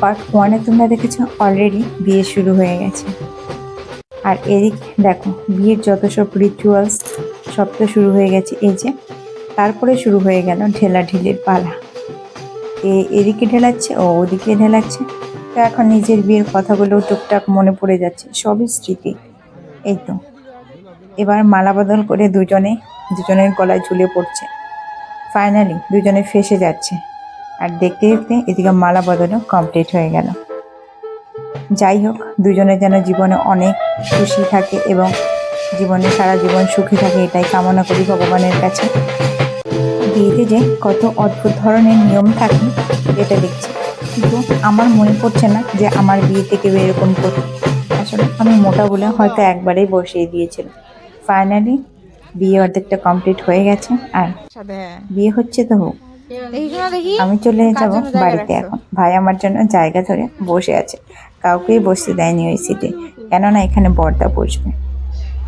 Part ওয়ানে তোমরা দেখেছ অলরেডি বিয়ে শুরু হয়ে গেছে। আর এদিক দেখো, বিয়ের যত সব রিচুয়ালস সব তো শুরু হয়ে গেছে। এই যে, তারপরে শুরু হয়ে গেল ঢেলাঢিলির পালা। এ, এদিকে ঢেলাচ্ছে, ও ওদিকে ঢেলাচ্ছে। তো এখন নিজের বিয়ের কথাগুলো টুকটাক মনে পড়ে যাচ্ছে, সবই স্মৃতি। এই তো, এবার মালা বদল করে দুজনে, দুজনের গলায় ঝুলে পড়ছে। ফাইনালি দুজনে ফেসে যাচ্ছে। আর দেখতে দেখতে এদিকে মালা বদলও কমপ্লিট হয়ে গেল। যাই হোক দুজনে যেন জীবনে অনেক খুশি থাকে এবং জীবনে সারা জীবন সুখী থাকে এটাই কামনা করি ভগবানের কাছে। বিয়েতে যে কত অদ্ভুত ধরনের নিয়ম থাকে এটা দেখছি। কিন্তু আমার মনে পড়ছে না যে আমার বিয়েতে কেউ এরকম করতো আসলে আমি মোটা বলে হয়তো একবারেই বসিয়ে দিয়েছিলাম। ফাইনালি বিয়ে অর্ধেকটা কমপ্লিট হয়ে গেছে আর বিয়ে হচ্ছে তো হোক। আমি চলে যাব বাড়িতে এখন। ভাই আমার জন্য জায়গা ধরে বসে আছে। কাউকেই বসতে দেয়নি ওই সিটে কেননা এখানে বর্দা বসবে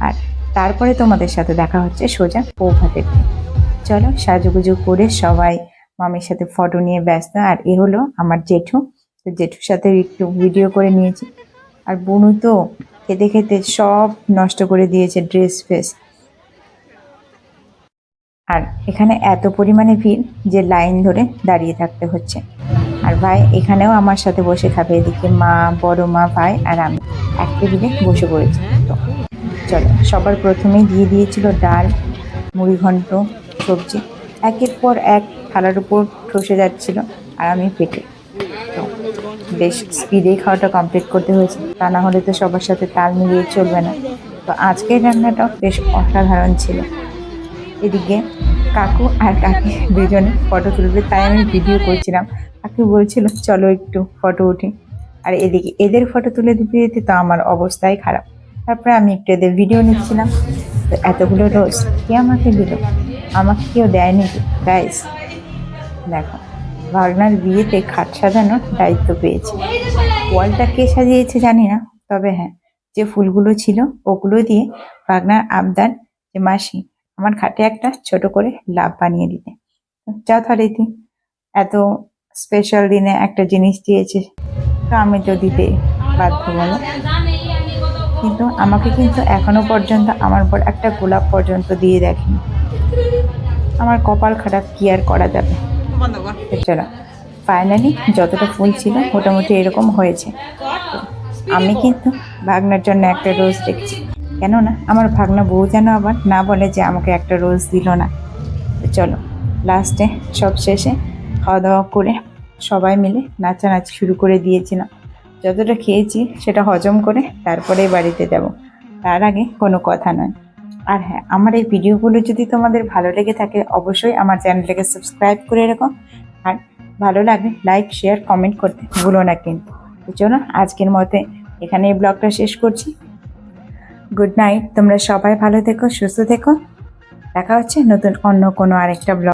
আর তারপরে তোমাদের সাথে দেখা হচ্ছে সোজা পৌভাতের। চলো সাজুগুজু করে সবাই মামির সাথে ফটো নিয়ে ব্যস্ত। আর এ হলো আমার জেঠু। তো জেঠুর সাথে একটু ভিডিও করে নিয়েছি। আর বুনু তো খেতে খেতে সব নষ্ট করে দিয়েছে ড্রেস ফ্রেস। আর এখানে এত পরিমাণে ভিড় যে লাইন ধরে দাঁড়িয়ে থাকতে হচ্ছে। আর ভাই, এখানেও আমার সাথে বসে খাবে এদিকে মা, বড় মা, ভাই আর আমি। এক টেবিলে বসে পড়েছি। তো চলো, সবার প্রথমেই দিয়ে দিয়েছিল ডাল, মুড়ি ঘন্ট, সবজি। একের পর এক থালার উপর ঠসে যাচ্ছিল আর আমি পেটে। তো বেশ স্পিডেই খাওয়াটা কমপ্লিট করতে হয়েছে। তা না হলে তো সবার সাথে তাল মিলিয়ে চলবে না। তো আজকের রান্নাটাও বেশ অসাধারণ ছিল। এদিকে কাকু আর কাকি দুজনে ফটো তুলবে, তাই আমি ভিডিও করছিলাম। কাকু বলছিল, চলো একটু ফটো উঠি। আর এদিকে এদের ফটো তুলে দিতে দিতে তো আমার অবস্থাই খারাপ। তারপরে আমি একটু এদের ভিডিও নিচ্ছিলাম। তো এতগুলো রোজ কে আমাকে দিল? আমাকে কেউ দেয়নি গাইস দেখো, ভাগনার বিয়েতে খাট সাজানোর দায়িত্ব পেয়েছে। ওয়ালটা কে সাজিয়েছে জানি না, তবে হ্যাঁ যে ফুলগুলো ছিল ওগুলো দিয়ে ভাগনার আবদার যে মাসি আমার খাটে একটা ছোট করে লাভ বানিয়ে দিতে। যা যথারীতি এত স্পেশাল দিনে একটা জিনিস দিয়েছে। তো আমি তো দিতে বাধ্য বলো কিন্তু আমাকে কিন্তু এখনও পর্যন্ত আমার পর একটা গোলাপ পর্যন্ত দিয়ে দেখেনি। আমার কপাল খারাপ কি আর করা যাবে? চলো। ফাইনালি যতটা ফুল ছিল মোটামুটি এরকম হয়েছে। আমি কিন্তু ভাগনার জন্য একটা রোজ দেখছি। কেননা আমার ভাগনা বউ যেন আবার না বলে যে আমাকে একটা রোজ দিল না। চলো লাস্টে সব শেষে খাওয়া দাওয়া করে সবাই মিলে নাচানাচি শুরু করে দিয়েছিলাম। যতটা খেয়েছি সেটা হজম করে তারপরেই বাড়িতে যাব। তার আগে কোনো কথা নয়। আর হ্যাঁ আমার এই ভিডিওগুলো যদি তোমাদের ভালো লেগে থাকে, অবশ্যই আমার চ্যানেলটাকে সাবস্ক্রাইব করে রেখো। আর ভালো লাগলে লাইক শেয়ার কমেন্ট করতে ভুলো না কিন্তু। চলো, আজকের মতে এখানে এই ব্লগটা শেষ করছি। Good night. তোমরা সবাই ভালো থেকো, সুস্থ থেকো। দেখা হচ্ছে নতুন অন্য কোনো আরেকটা ব্লগ।